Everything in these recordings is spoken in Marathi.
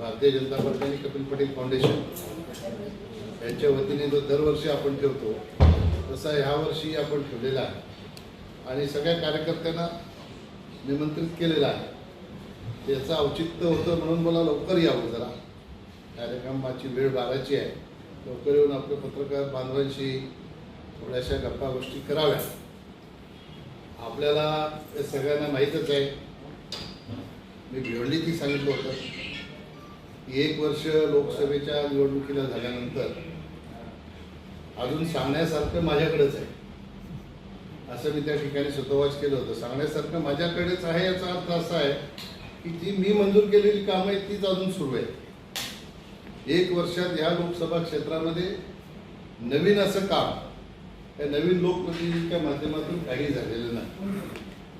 भारतीय जनता पार्टी आणि कपिल पटेल फाउंडेशन यांच्या वतीने जो दरवर्षी आपण ठेवतो तसा ह्या वर्षी आपण ठेवलेला आहे. आणि सगळ्या कार्यकर्त्यांना निमंत्रित केलेलं आहे. याचं औचित्य होतं म्हणून मला लवकर यावं जरा. कार्यक्रमाची वेळ बाराची आहे. लवकर येऊन आपल्या पत्रकार बांधवांशी थोड्याशा गप्पा गोष्टी कराव्या आपल्याला सगळ्यांना माहीतच आहे. मी भिवंडीत सांगितलं होतं. एक वर्ष लोकसभेच्या निवडणुकीला झाल्यानंतर अजून सांगण्यासारखं माझ्याकडेच आहे. असं मी त्या ठिकाणी सुतोवाच केलं होतं. सांगण्यासारखं माझ्याकडेच आहे याचा अर्थ असा आहे की जी मी मंजूर केलेली कामं आहेत तीच अजून सुरू आहेत. एक वर्षात या लोकसभा क्षेत्रामध्ये नवीन असं काम या नवीन लोकप्रतिनिधीच्या माध्यमातून काही झालेलं नाही.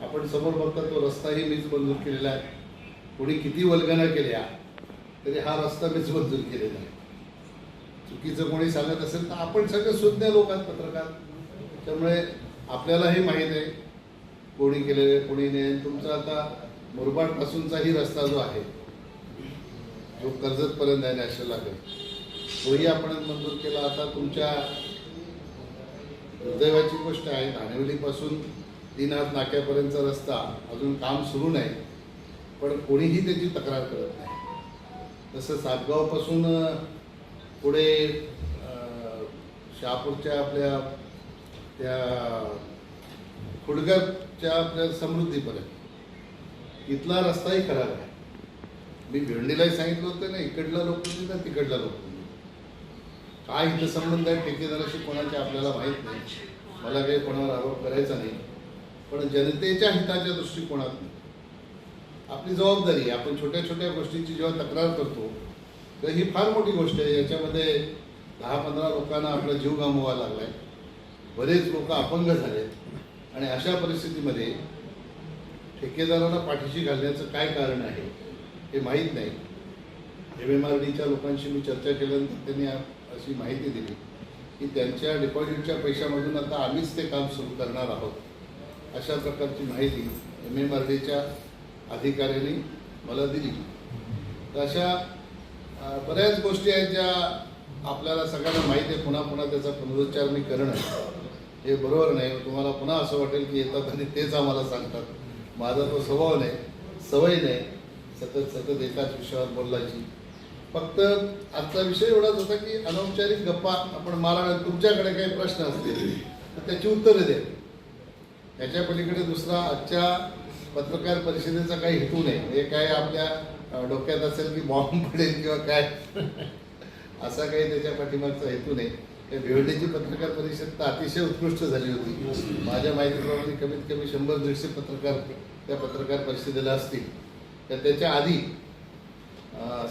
आपण समोर बघता तो रस्ताही मीच मंजूर केलेला आहे. कोणी किती वल्गना केल्या? तरी हा रस्ता मीच मंजूर केलेला आहे. चुकीचं कोणी सांगत असेल तर आपण सगळे सुज्ञ लोक आहात पत्रकार. त्यामुळे आपल्यालाही माहीत आहे कोणी केलेले कोणी नाही. तुमचा आता मुरबाड पासूनचाही रस्ता जो आहे जो कर्जतपर्यंत आहे नॅशनल हायवे तोही आपण मंजूर केला. आता तुमच्या दुर्दैवाची गोष्ट आहे धाणेवलीपासून तीन हात नाक्यापर्यंतचा रस्ता. अजून काम सुरू नाही पण कोणीही त्याची तक्रार करत नाही. तसं सातगावपासून पुढे शहापूरच्या आपल्या त्या खुडगरच्या आपल्या समृद्धीपर्यंत. इथला रस्ताही खराब आहे. मी भिवंडीलाही सांगितलं होतं ना इकडला लोक ना तिकडला लोक काय इथं संबंध आहे? ठेकेदाराशी कोणाचे आपल्याला माहीत नाही. मला काही कोणावर आरोप करायचा नाही. पण जनतेच्या हिताच्या दृष्टिकोनातून आपली जबाबदारी आहे आपण छोट्या छोट्या गोष्टींची जेव्हा तक्रार करतो तर ही फार मोठी गोष्ट आहे. याच्यामध्ये दहा पंधरा लोकांना आपला जीव गमवावा लागलाय. बरेच लोक अपंग झालेत. आणि अशा परिस्थितीमध्ये ठेकेदाराला पाठीशी घालण्याचं काय कारण आहे हे माहीत नाही. एम एम आर डीच्या लोकांशी मी चर्चा केल्यानंतर त्यांनी अशी माहिती दिली की त्यांच्या डिपॉझिटच्या पैशामधून आता आम्हीच ते काम सुरू करणार आहोत अशा प्रकारची माहिती एम एम आर डीच्या अधिकाऱ्यांनी मला दिली. तर अशा बऱ्याच गोष्टी आहेत ज्या आपल्याला सगळ्यांना माहिती आहे. पुन्हा पुन्हा त्याचा पुनरुच्चार मी करणं हे बरोबर नाही. तुम्हाला पुन्हा असं वाटेल की येतात आणि तेच आम्हाला सांगतात. माझा तो स्वभाव नाही सवय नाही. सतत सतत एकाच विषयावर बोलायची. फक्त आजचा विषय एवढाच होता की अनौपचारिक गप्पा आपण मला तुमच्याकडे काही प्रश्न असतील तर त्याची उत्तरं द्या. त्याच्या पलीकडे दुसरा आजच्या पत्रकार परिषदेचा काही हेतू नाही. हे काय आपल्या डोक्यात असेल की बॉम्ब पडेल किंवा काय? असा काही त्याच्या पाठिंबाचा हेतू नाही. त्या भिवंडीची पत्रकार परिषद तर अतिशय उत्कृष्ट झाली होती. माझ्या माहितीप्रमाणे कमीत कमी शंभर दीडशे पत्रकार त्या पत्रकार परिषदेला असतील. तर त्याच्या आधी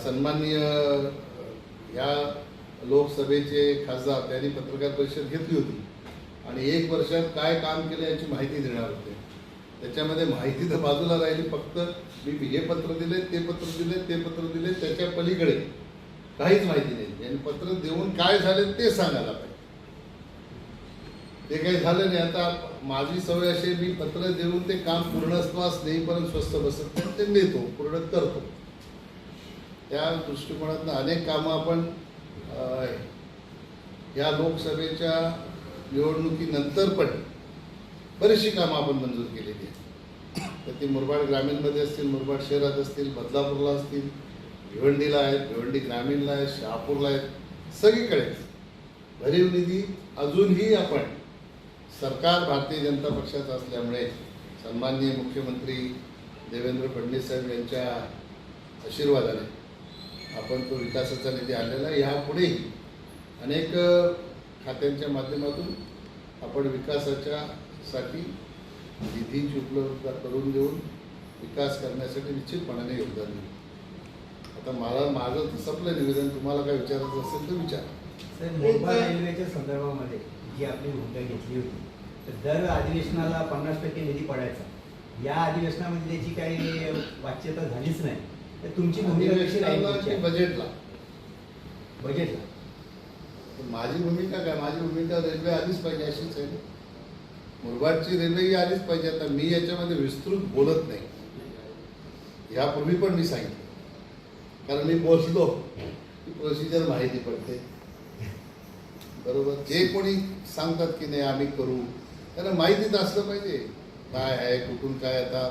सन्माननीय ह्या या लोकसभेचे खासदार त्यांनी पत्रकार परिषद घेतली होती. आणि एक वर्षात काय काम केलं याची माहिती देणार होते. त्याच्यामध्ये माहिती तर बाजूला राहिली फक्त मी हे पत्र दिले ते पत्र दिले ते पत्र दिले त्याच्या पलीकडे काहीच माहिती नाही. आणि पत्र देऊन काय झाले ते सांगायला पाहिजे. ते काही झालं नाही. आता माझी सवय अशी मी पत्र देऊन ते काम पूर्णत्वास नेईपर्यंत स्वस्त बसत नाही. ते नेतो पूर्ण करतो. त्या दृष्टिकोनातनं अनेक कामं आपण या लोकसभेच्या निवडणुकीनंतर पण बरीचशी कामं आपण मंजूर केलेली आहेत. तर ती मुरबाड ग्रामीणमध्ये असतील मुरबाड शहरात असतील बदलापूरला असतील भिवंडीला आहेत भिवंडी ग्रामीणला आहेत शहापूरला आहेत सगळीकडे. भरीव निधी अजूनही आपण सरकार भारतीय जनता पक्षाचं असल्यामुळे सन्माननीय मुख्यमंत्री देवेंद्र फडणवीस साहेब यांच्या आशीर्वादाने आपण तो विकासाचा निधी आणलेला आहे. ह्यापुढेही अनेक खात्यांच्या माध्यमातून आपण विकासाच्या साठी निधीची उपलब्धता करून देऊन विकास करण्यासाठी निश्चितपणाने योगदान देऊ आता मला माझं तर संपलं निवेदन. तुम्हाला काय विचारायचं असेल तर विचारा. मुंबई रेल्वेच्या संदर्भामध्ये जी आपली भूमिका घेतली होती तर दर अधिवेशनाला पन्नास टक्के निधी पडायचा. या अधिवेशनामध्ये त्याची काही वाच्यता झालीच नाही. तर तुमची भूमिका कशी राहील? बजेटला बजेटला माझी भूमिका काय? माझी भूमिका रेल्वे आलीच पाहिजे अशीच आहे. मुरबाडची रेल्वे ही आलीच पाहिजे. आता मी याच्यामध्ये विस्तृत बोलत नाही. यापूर्वी पण मी सांगितलं. कारण मी बोललो की प्रोसिजर माहिती पडते. बरोबर? जे कोणी सांगतात की नाही आम्ही करू त्यांना माहितीच असलं पाहिजे. काय आहे कुठून काय आता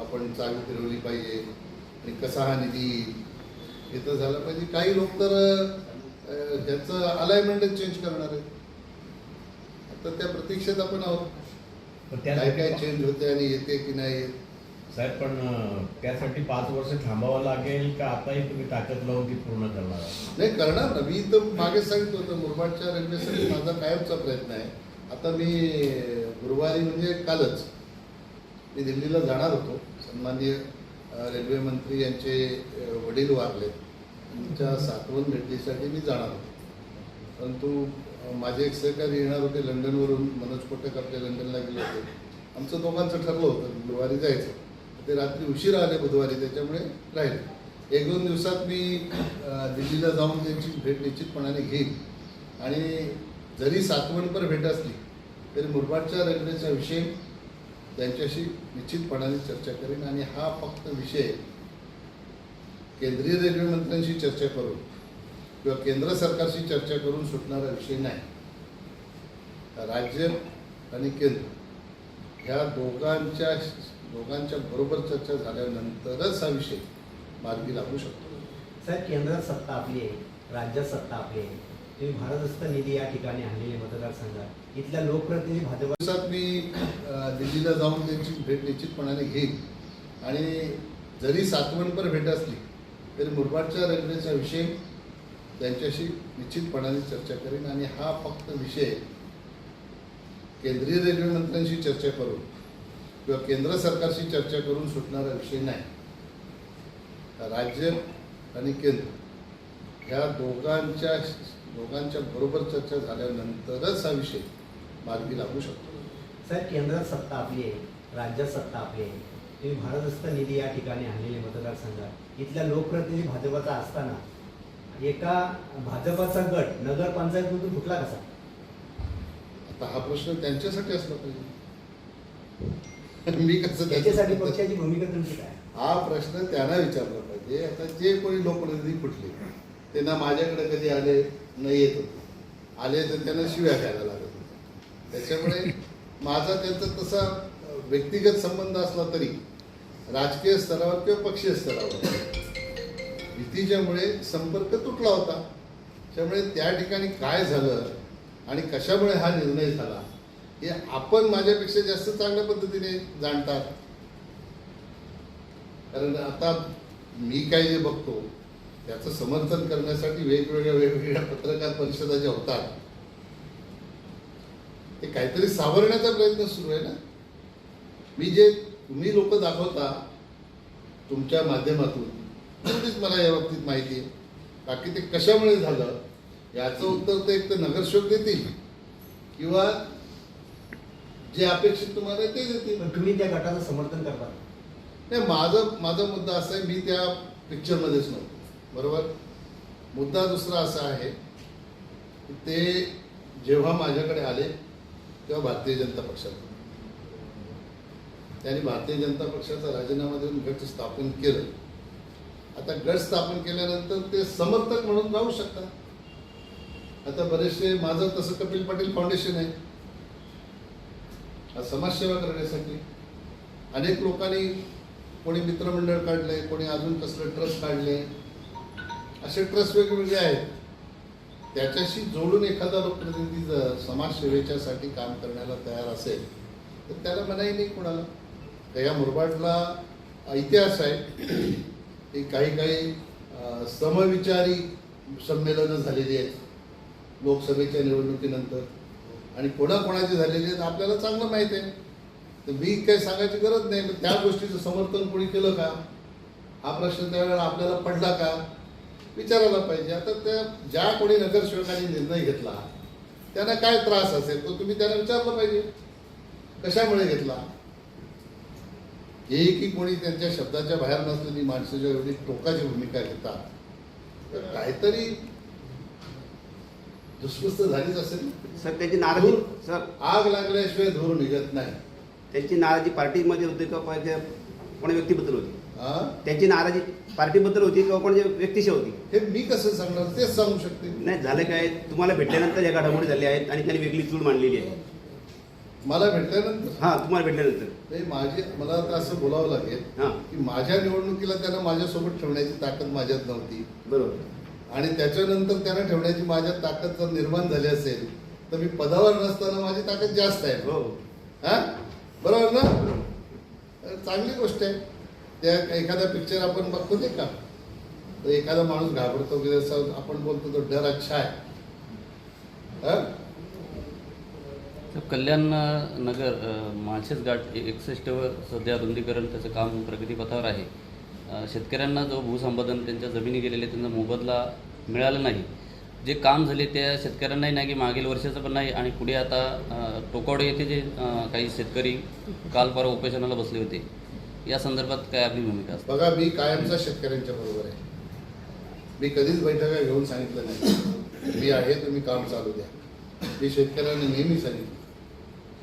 आपण चालू फिरवली पाहिजे. आणि कसा हा निधी येईल? हे तर झालं पाहिजे. काही लोक तर ह्याचं अलाइनमेंटच चेंज करणार आहेत. आता त्या प्रतीक्षेत आपण आहोत. पण काय काय त्यासाठी चेंज होते आणि येते की नाही येत? साहेब पण त्यासाठी पाच वर्ष थांबावं लागेल का आताही तुम्ही ताकद लावून ती पूर्ण करणार आहात? नाही करणार. ना मी तर मागे सांगितलं होतं मुरबाडच्या रेल्वेसाठी माझा कायमचा प्रयत्न आहे. आता मी गुरुवारी म्हणजे कालच मी दिल्लीला जाणार होतो. सन्माननीय अ, रेल्वे मंत्री यांचे अ, वडील वारले. त्यांच्या सातवण भेटीसाठी मी जाणार होतो. परंतु माझे एक सहकारी येणार होते लंडनवरून मनोज कोटक आपले लंडनला गेले होते. आमचं दोघांचं ठरलं होतं गुरुवारी जायचं. ते रात्री उशिरा आले बुधवारी त्याच्यामुळे राहिले. एक दोन दिवसात मी दिल्लीला जाऊन त्यांची भेट निश्चितपणाने घेईन. आणि जरी सातवणपर भेट असली तरी मुरबाडच्या रेल्वेचा विषय त्यांच्याशी निश्चितपणाने चर्चा करेन. आणि हा फक्त विषय केंद्रीय रेल्वे मंत्र्यांशी चर्चा करून किंवा केंद्र सरकारशी चर्चा करून सुटणारा विषय नाही. राज्य आणि केंद्र ह्या दोघांच्या दोघांच्या बरोबर चर्चा झाल्यानंतरच हा विषय मार्गी लागू शकतो. साहेब केंद्रात सत्ता आपली आहे राज्यात सत्ता आपली आहे. तुम्ही भारतस्थ निधी या ठिकाणी आणलेले मतदारसंघात. इथल्या लोकप्रतिनिधी भाजप दिवसात मी दिल्लीला जाऊन त्यांची भेट निश्चितपणाने घेईन. आणि जरी सातवणपर भेट असली तरी मुरबाडच्या रेल्वेचा विषय त्यांच्याशी निश्चितपणाने चर्चा करेन आणि हा फक्त विषय केंद्रीय रेल्वे मंत्र्यांशी चर्चा करून किंवा केंद्र सरकारशी चर्चा करून सुटणारा विषय नाही. राज्य आणि केंद्र ह्या दोघांच्या दोघांच्या बरोबर चर्चा झाल्यानंतरच हा विषय मार्गी लागू शकतो. साहेब केंद्रात सत्ता आपली आहे राज्यात सत्ता आपली आहे. तुम्ही भारतस्थ निधी या ठिकाणी आणलेले मतदारसंघात. इथल्या लोकप्रतिनिधी भाजपाचा असताना एका भाजपाचा गट नगरपंचायतमधून फुटला कसा? आता हा प्रश्न त्यांच्यासाठी असला पाहिजे. मी कसं त्याच्यासाठी पक्षाची भूमिका तुमची काय? हा प्रश्न त्यांना विचारला पाहिजे. आता जे कोणी लोकप्रतिनिधी फुटले ते ना माझ्याकडे कधी आले न येत होते. आले तर त्यांना शिव्या खायला लागत होत्या. त्याच्यामुळे माझा त्यांचा तसा व्यक्तिगत संबंध असला तरी राजकीय स्तरावर किंवा पक्षीय स्तरावर भीतीच्यामुळे संपर्क तुटला होता. त्यामुळे त्या ठिकाणी काय झालं आणि कशामुळे हा निर्णय झाला हे आपण माझ्यापेक्षा जास्त चांगल्या पद्धतीने जाणतात. कारण आता मी काय जे बघतो त्याचं समर्थन करण्यासाठी वेगवेगळ्या वेगवेगळ्या पत्रकार परिषदा ज्या होतात ते काहीतरी सावरण्याचा प्रयत्न सुरू आहे ना? मी जे तुम्ही लोक दाखवता तुमच्या माध्यमातून तेवढीच मला या बाबतीत माहिती आहे. बाकी ते कशामुळे झालं याचं उत्तर ते एक तर नगरसेवक देतील किंवा जे अपेक्षित तुम्हाला आहे ते देतील. पण तुम्ही त्या गटाचं समर्थन करता नाही माझं माझा मुद्दा असा आहे मी त्या पिक्चरमध्येच नव्हतो. बरोबर? मुद्दा दुसरा असा आहे की ते जेव्हा माझ्याकडे आले तेव्हा भारतीय जनता पक्षात त्यांनी भारतीय जनता पक्षाचा राजीनामा देऊन गट स्थापन केलं. आता गट स्थापन केल्यानंतर ते समर्थक म्हणून राहू शकतात. आता बरेचसे माझं तसं कपिल पाटील फाउंडेशन आहे. समाजसेवा करण्यासाठी अनेक लोकांनी कोणी मित्रमंडळ काढले कोणी अजून कसलं ट्रस्ट काढले असे ट्रस्ट वेगवेगळे आहेत. त्याच्याशी जोडून एखादा लोकप्रतिनिधी जर समाजसेवेच्यासाठी काम करण्याला तयार असेल तर त्याला मनाई नाही कोणाला. या मुरबाडला इतिहास आहे. की काही काही समविचारी संमेलनं झालेली आहेत लोकसभेच्या निवडणुकीनंतर. आणि कोणाकोणाचे झालेली आहेत आपल्याला चांगलं माहीत आहे. तर मी काही सांगायची गरज नाही पण त्या गोष्टीचं समर्थन कोणी केलं का? हा प्रश्न त्यावेळेला आपल्याला पडला का? विचारायला पाहिजे. आता त्या ज्या कोणी नगरसेवकांनी निर्णय घेतला त्यांना काय त्रास असेल तो तुम्ही त्यांना विचारलं पाहिजे. कशामुळे घेतला? हे की कोणी त्यांच्या शब्दाच्या बाहेर नसलेली माणसं जेव्हा एवढी टोकाची भूमिका घेतात तर काहीतरी दुष्पस्त झालीच असेल. सर त्याची नाराजी. सर. आग लागल्याशिवाय धूर निघत नाही. त्यांची नाराजी पार्टीमध्ये होती का पाहिजे कोणा व्यक्तीबद्दल होती? त्यांची नाराजी पार्टीबद्दल होती किंवा कोणाच्या व्यक्तीशी होती? हे मी कसं सांगणार? तेच सांगू शकते. नाही झालं काय? तुम्हाला भेटल्यानंतर या घडामोडी झाल्या आहेत आणि त्यांनी वेगळी चूड मांडलेली आहे. मला भेटल्यानंतर हां तुम्हाला भेटल्यानंतर नाही माझी मला आता असं बोलावं लागेल हां. की माझ्या निवडणुकीला त्यांना माझ्यासोबत ठेवण्याची ताकद माझ्यात नव्हती. बरोबर. आणि त्याच्यानंतर त्यांना ठेवण्याची माझ्यात ताकद जर निर्माण झाली असेल तर मी पदावर नसताना माझी ताकद जास्त आहे. हो. हा? बरोबर ना? चांगली गोष्ट आहे. त्या एखादा पिक्चर आपण बघतो ते का? तर एखादा माणूस घाबरतो की जसं आपण बोलतो तो डर अच्छा आहे. हा? तर कल्याण नगर माळशेज घाट एकसष्टवर सध्या रुंदीकरण त्याचं काम प्रगतीपथावर आहे. शेतकऱ्यांना जो भूसंपादन त्यांच्या जमिनी गेलेले त्यांचा मोबदला मिळाला नाही. जे काम झाले त्या शेतकऱ्यांनाही नाही की मागील वर्षाचं पण नाही आणि पुढे आता अ, टोकावडे येथे जे काही शेतकरी काल परवा उपोषणाला बसले होते या संदर्भात काय आपली भूमिका असते? बघा मी कायमचा शेतकऱ्यांच्या बरोबर आहे. मी कधीच बैठका घेऊन सांगितलं नाही. मी आहे तुम्ही काम चालू द्या. मी शेतकऱ्यांना नेहमी सांगितलं.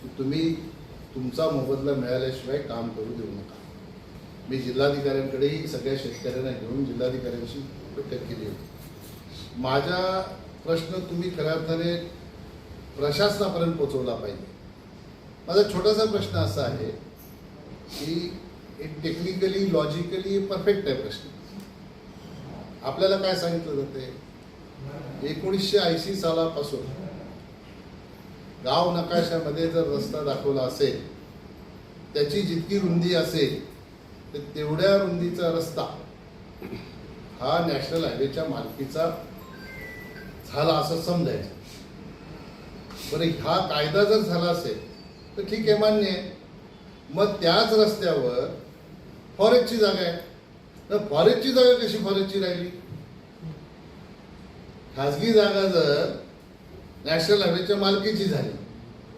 की तुम्ही तुमचा मोबदला मिळाल्याशिवाय काम करू देऊ नका. मी जिल्हाधिकाऱ्यांकडेही सगळ्या शेतकऱ्यांना घेऊन जिल्हाधिकाऱ्यांशी बैठक केली होती. माझा प्रश्न तुम्ही खऱ्या अर्थाने प्रशासनापर्यंत पोचवला पाहिजे. माझा छोटासा प्रश्न असा आहे की एक टेक्निकली लॉजिकली परफेक्ट आहे प्रश्न. आपल्याला काय सांगितलं जाते एकोणीसशे ऐंशी सालापासून गाव नकाशामध्ये जर रस्ता दाखवला असेल त्याची जितकी रुंदी असेल तर तेवढ्या रुंदीचा रस्ता हा नॅशनल हायवेच्या मालकीचा झाला असं समजायचं. बरं हा कायदा जर झाला असेल तर ठीक आहे मान्य आहे. मग त्याच रस्त्यावर फॉरेस्टची जागा आहे. तर फॉरेस्टची जागा कशी फॉरेस्टची राहिली? खाजगी जागा जर नॅशनल हायवेच्या मालकीची झाली.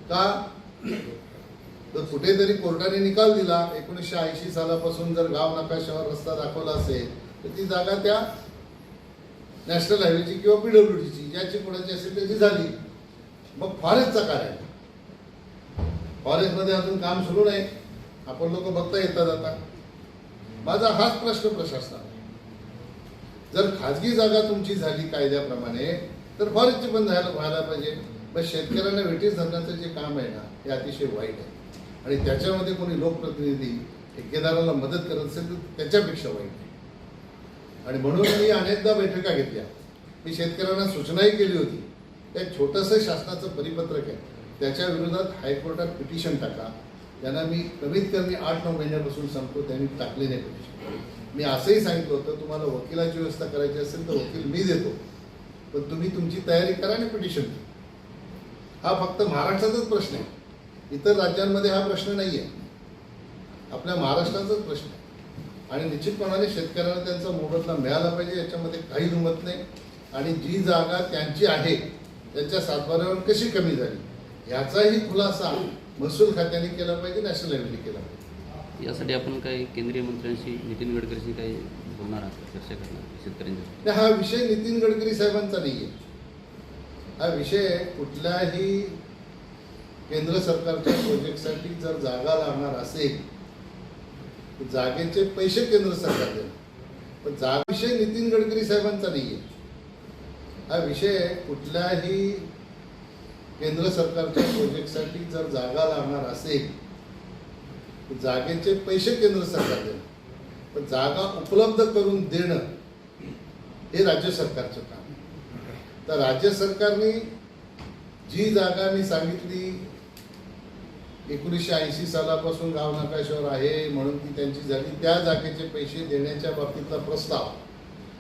का? तर कुठेतरी कोर्टाने निकाल दिला. एकोणीसशे ऐंशी सालापासून जर गाव नकाशावर रस्ता दाखवला असेल तर ती जागा त्या नॅशनल हायवेची किंवा पीडब्ल्यूडीची ज्याची कोणाची असेल त्याची झाली. मग फॉरेस्टचा काय आहे फॉरेस्टमध्ये अजून काम सुरू नाही. आपण लोक बघता येतात आता. माझा हाच प्रश्न प्रशासनाला. जर खाजगी जागा तुमची झाली कायद्याप्रमाणे तर फॉरेस्टची पण झालं व्हायला पाहिजे. पण शेतकऱ्यांना वेटीस धरण्याचं जे काम आहे ना हे अतिशय वाईट आहे. आणि त्याच्यामध्ये कोणी लोकप्रतिनिधी ठेकेदाराला मदत करत असेल तर त्याच्यापेक्षा वाईट आहे. आणि म्हणून मी अनेकदा बैठका घेतल्या. मी शेतकऱ्यांना सूचनाही केली होती. त्या छोटंसं शासनाचं परिपत्रक आहे. त्याच्या विरोधात हायकोर्टात पिटिशन टाका. त्यांना मी कमीत कमी आठ नऊ महिन्यापासून सांगतो त्यांनी टाकले नाही पिटिशन मी असंही सांगितलं होतं तुम्हाला वकिलाची व्यवस्था करायची असेल तर वकील मी देतो. पण तुम्ही तुमची तयारी करा आणि पिटिशन द्या हा फक्त महाराष्ट्राचाच प्रश्न आहे. इतर राज्यांमध्ये हा प्रश्न नाही आहे आपल्या महाराष्ट्राचाच प्रश्न आहे. आणि निश्चितपणाने शेतकऱ्यांना त्यांचा मोबदला मिळाला पाहिजे याच्यामध्ये काही दुमत नाही. आणि जी जागा त्यांची आहे त्यांच्या सातबाऱ्यावर कशी कमी झाली याचाही खुलासा महसूल खात्याने केला पाहिजे नॅशनल हायवेने केला पाहिजे. यासाठी आपण काही केंद्रीय मंत्र्यांशी नितीन गडकरीशी काही बोलणार चर्चा करणार शेतकऱ्यांच्या हा विषय नितीन गडकरी साहेबांचा नाही आहे. हा विषय कुठल्याही केंद्र सरकारच्या प्रोजेक्टसाठी जर जागा लागणार असेल तर जागेचे पैसे केंद्र सरकार देणार पण जागा विषय नितीन गडकरी साहेबांचा नाही आहे. हा विषय कुठल्याही केंद्र सरकारच्या प्रोजेक्टसाठी जर जागा लागणार असेल तर जागेचे पैसे केंद्र सरकार देणार पण जागा उपलब्ध करून देणं हे राज्य सरकारचं काम आहे. तर राज्य सरकारने जी जागा मी सांगितली एकोणीसशे ऐंशी सालापासून गाव नकाशावर आहे म्हणून ती त्यांची झाली त्या जागेचे पैसे देण्याच्या बाबतीतला प्रस्ताव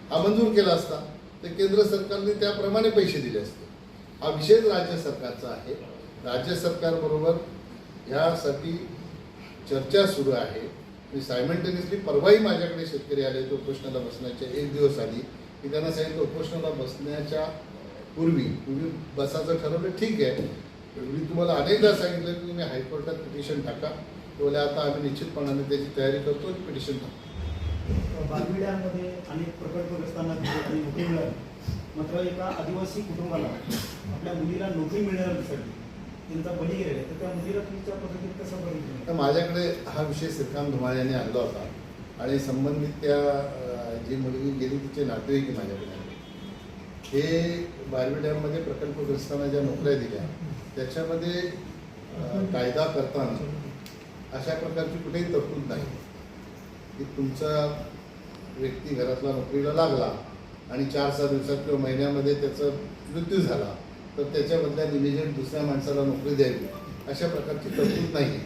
हा मंजूर केला असता तर केंद्र सरकारने त्याप्रमाणे पैसे दिले असते. हा विषयच राज्य सरकारचा आहे. राज्य सरकारबरोबर ह्यासाठी चर्चा सुरू आहे. मी सायमल्टेनियसली परवाही माझ्याकडे शेतकरी आले होते उपोषणाला बसण्याच्या एक दिवस आधी. मी त्यांना सांगितलं उपोषणाला बसण्याच्या पूर्वी तुम्ही बसायचं ठरवलं ठीक आहे. मी तुम्हाला अनेकदा सांगितलं की तुम्ही हायकोर्टात पिटिशन टाका. ते आता आम्ही निश्चितपणाने त्याची तयारी करतो आणि पिटिशन टाकतो बालविड्यांमध्ये अनेक प्रकल्पग्रस्तांना आणि नोकरी मिळाली मात्र एका आदिवासी कुटुंबाला आपल्या मुलीला नोकरी मिळण्यासाठी त्यांचा बळी गेलेला. तर त्या मुलीला तुमच्या पद्धतीने कसं बघितलं तर माझ्याकडे हा विषय श्रीकांत धुमाळ यांनी आणला होता. आणि संबंधित त्या जी मुलगी गेली तिचे नातेवाईक माझ्याकडे. आले हे बारवी डॅममध्ये प्रकल्पग्रस्तांना ज्या नोकऱ्या दिल्या त्याच्यामध्ये कायदा करताना अशा प्रकारची कुठेही तरतूद नाही. की तुमचा व्यक्ती घरातला नोकरीला लागला आणि चार सहा दिवसात किंवा महिन्यामध्ये त्याचा मृत्यू झाला. तर त्याच्या बदल्यात इमिजिएट दुसऱ्या माणसाला नोकरी द्यावी. अशा प्रकारची तरतूद नाही आहे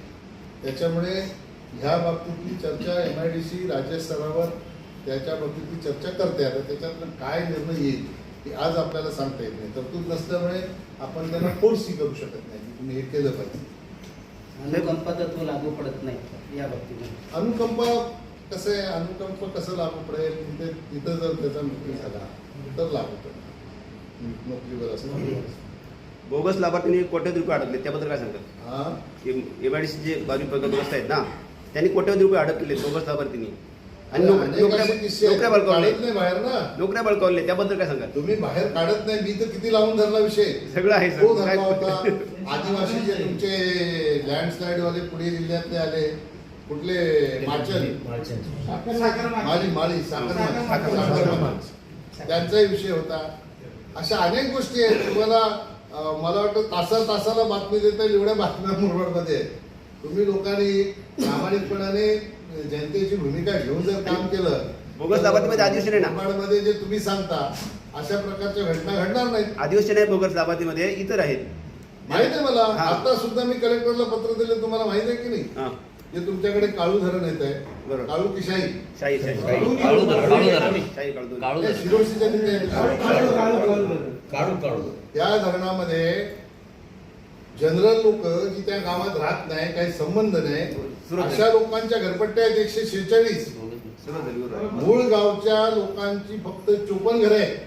त्याच्यामुळे ह्या बाबतीतली चर्चा एम आय डी सी राज्य स्तरावर त्याच्या बाबतीतली चर्चा करते. आता त्याच्यातनं काय निर्णय येईल हे आज आपल्याला सांगता येत नाही. तरतूद नसल्यामुळे आपण त्यांना फोर्सही करू शकत नाही की तुम्ही हे केलं पाहिजे. अनुकंपा तत्व लागू पडत नाही या बाबतीमध्ये. अनुकंप कसं आहे? अनुकंप कसं लागू पडेल? तिथे तिथं जर त्याचा मृत्यू झाला तर लागू पडेल. नोकरीवर असतो बोगस लाभार्थींनी कोट्यवधी रुपये अडकले त्याबद्दल काय सांगतात? हा. एम आय डी सी जे बाजू प्रकल्पग्रस्त आहेत ना त्यांनी कोट्यवधी रुपये अडकले बोगस लाभार्थींनी. आणि नोकऱ्या बळकावले. काढत नाही बाहेर ना. नोकऱ्या बळकावले त्याबद्दल काय सांगाल? तुम्ही बाहेर काढत नाही मी तर किती लावून धरला विषय. सगळं आहे आदिवासी जे तुमचे लँडस्लाईड वाले पुणे जिल्ह्यातले आले. कुठले? माचल. माळी माळी साखर त्यांचाही विषय होता. अशा अनेक गोष्टी आहेत तुम्हाला मला वाटतं तासा तासाला बातमी देता येईल एवढ्या बातम्या मुरबाडमध्ये आहेत. तुम्ही लोकांनी प्रामाणिकपणाने जनतेची भूमिका घेऊन जर काम केलं बोगस लाभार्थीमध्ये अधिवेशन आहे ना? मुरबाडमध्ये जे तुम्ही सांगता अशा प्रकारच्या घटना घडणार नाहीत. अधिवेशन आहे बोगस लाभार्थीमध्ये इतर आहेत. माहीत आहे मला. हा. आता सुद्धा मी कलेक्टरला पत्र दिले तुम्हाला माहीत आहे की नाही? हां. जे तुमच्याकडे काळू धरण येत आहे. काळू की शाही शाही शाही काळू काळू धरण, काळू धरण. शाही काढतो काळू त्या आहे. धरणामध्ये जनरल लोक जी त्या गावात राहत नाही काही संबंध नाही आहे. अशा लोकांच्या घरपट्ट्या आहेत एकशे शेहेचाळीस. मूळ गावच्या लोकांची फक्त चोपन्न घरे आहेत.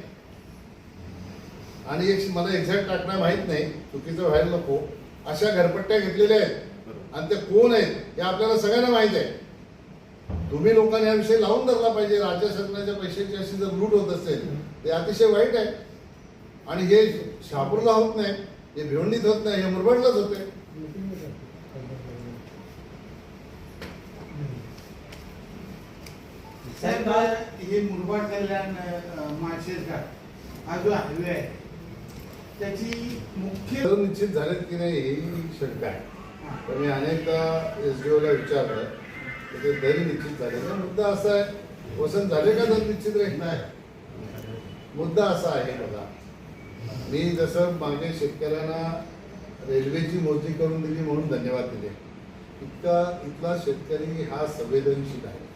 आणि एक मला एक्झॅक्ट टाकणं माहीत नाही चुकीचं व्हायला नको. अशा घरपट्ट्या घेतलेल्या आहेत. आणि त्या कोण आहेत हे आपल्याला सगळ्यांना माहीत आहे. तुम्ही लोकांनी हा विषय लावून धरला पाहिजे. राज्य शासनाच्या पैशाची अशी जर लूट होत असेल ते अतिशय वाईट आहे. आणि हे शहापूरला होत नाही हे भिवंडीत होत नाही हे मुरबाडलाच होते साहेब हे मुरबाड कल्याण माळशेज घाट हा जो हायवे आहे त्याची मुख्य निश्चित झालेत की नाही ही शंका आहे. तर मी अनेकदा एस डी ओला विचारलं. तर ते दर निश्चित झाले. तर मुद्दा असा आहे वसंत झाले का दर निश्चित रे नाही. मुद्दा असा आहे बघा. मी जसं मागे शेतकऱ्यांना रेल्वेची मोजणी करून दिली म्हणून धन्यवाद दिले. इतका इथला शेतकरी हा संवेदनशील आहे.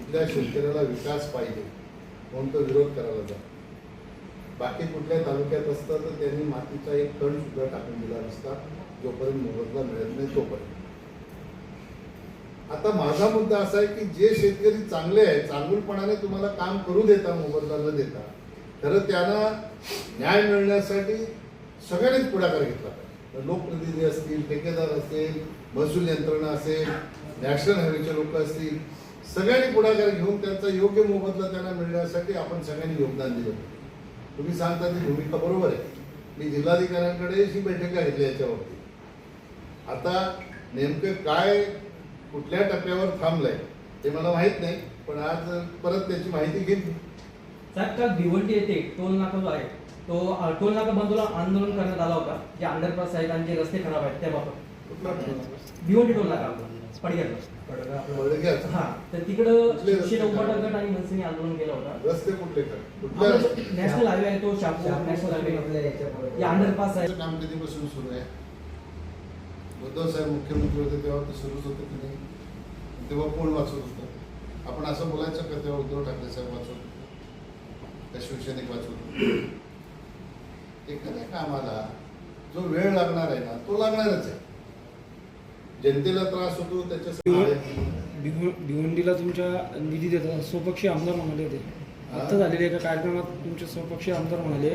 इथल्या शेतकऱ्याला विकास पाहिजे म्हणून तो विरोध करायला जातो. बाकी कुठल्या तालुक्यात असतं तर त्यांनी मातीचा एक कण सुद्धा टाकून दिला नसता. जोपर्यंत मोबदला मिळत नाही तोपर्यंत. आता माझा मुद्दा असा आहे की जे शेतकरी चांगले आहेत चांगुलपणाने तुम्हाला काम करू देता मोबदला न देता खरं त्यांना न्याय मिळण्यासाठी सगळ्यांनीच पुढाकार घेतला पाहिजे. लोकप्रतिनिधी असतील ठेकेदार असतील महसूल यंत्रणा असेल नॅशनल हायवेचे लोक असतील सगळ्यांनी पुढाकार घेऊन त्यांचा योग्य मोबदला त्यांना मिळण्यासाठी आपण सगळ्यांनी योगदान दिलं तुम्ही सांगता ती भूमिका बरोबर आहे. मी जिल्हाधिकाऱ्यांकडे ही बैठक घेतली याच्या बाबतीत आता नेमकं काय कुठल्या टप्प्यावर थांबलंय ते मला माहीत नाही पण आज परत त्याची माहिती घेतली साहेब काल भिवंडी येथे टोल नाका जो आहे तो टोल नाका बंदूला आंदोलन करण्यात आला होता जे अंडरपास आहेत आणि जे रस्ते खराब आहेत त्याबाबत. भिवंडी टोल नाका. हा तर तिकडं शिवसेना? उभाटा गट आणि मनसेने आंदोलन केलं होतं. रस्ते कुठले? नॅशनल हायवे आहे तो शापूर नॅशनल हायवे आपल्या याच्यावर- या अंडरपास आहे काम कधीपासून सुरू आहे? उद्धव साहेब मुख्यमंत्री होते तेव्हा ते सुरूच होतं की नाही? तेव्हा कोण वाचत होतं? आपण असं बोलायचं का तेव्हा उद्धव ठाकरे साहेब वाचत होते? त्या शिवसैनिक वाचत होते. एखाद्या कामाला जो वेळ लागणार आहे ना तो लागणारच आहे. जनतेला त्रास होतो त्याच्यासाठी भिव- भिवंडीला तुमच्या निधी देतात स्वपक्षी आमदार म्हणाले होते आता झालेल्या एका कार्यक्रमात तुमचे स्वपक्षी आमदार म्हणाले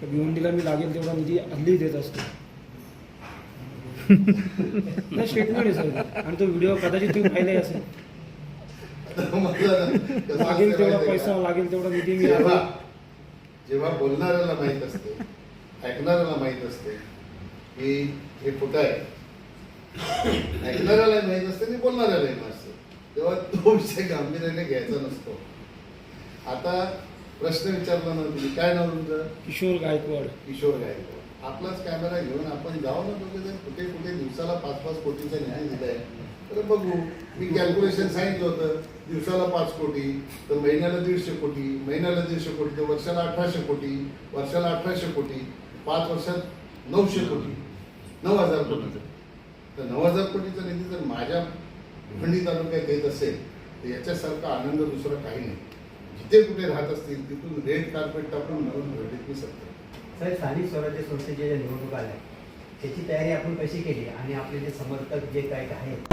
की भिवंडीला मी लागेल तेवढा निधी हल्ली देत असतो. नाही स्टेटमेंट आहे सर आणि तो व्हिडिओ कदाचित तुम्ही पाहिलाही असेल. लागेल तेवढा पैसा? लागेल तेवढा निधी मी जेव्हा बोलणाऱ्याला माहीत असते ऐकणाऱ्याला माहीत असते की हे खोटं आहे ऐकणाऱ्याला माहीत असते आणि बोलणाऱ्यालाही माहीत असते. तेव्हा तो विषय गांभीर्याने घ्यायचा नसतो. आता प्रश्न विचारला ना तुम्ही काय नाव तुमचं? किशोर गायकवाड. किशोर गायकवाड. आपलाच कॅमेरा घेऊन आपण जाऊ ना जर कुठे कुठे दिवसाला पाच पाच कोटीचा न्याय दिलाय तर बघू. मी कॅल्क्युलेशन सांगितलं होतं दिवसाला पाच कोटी तर महिन्याला दीडशे कोटी महिन्याला दीडशे कोटी तर वर्षाला अठराशे कोटी वर्षाला अठराशे कोटी पाच वर्षात नऊशे कोटी नऊ हजार कोटी. तर नऊ हजार कोटीचा निधी जर माझ्या भिवंडी तालुक्यात येत असेल तर याच्यासारखा आनंद दुसरा काही नाही. जिथे कुठे राहत असतील तिथून रेड कार्पेट टाकून नवीन भिवंडीत मी सत्ता सर स्थानिक स्वराज्य संस्थेच्या ज्या निवडणुका आल्या त्याची तयारी आपण कशी केली? आणि आपले जे समर्थक जे काय आहेत?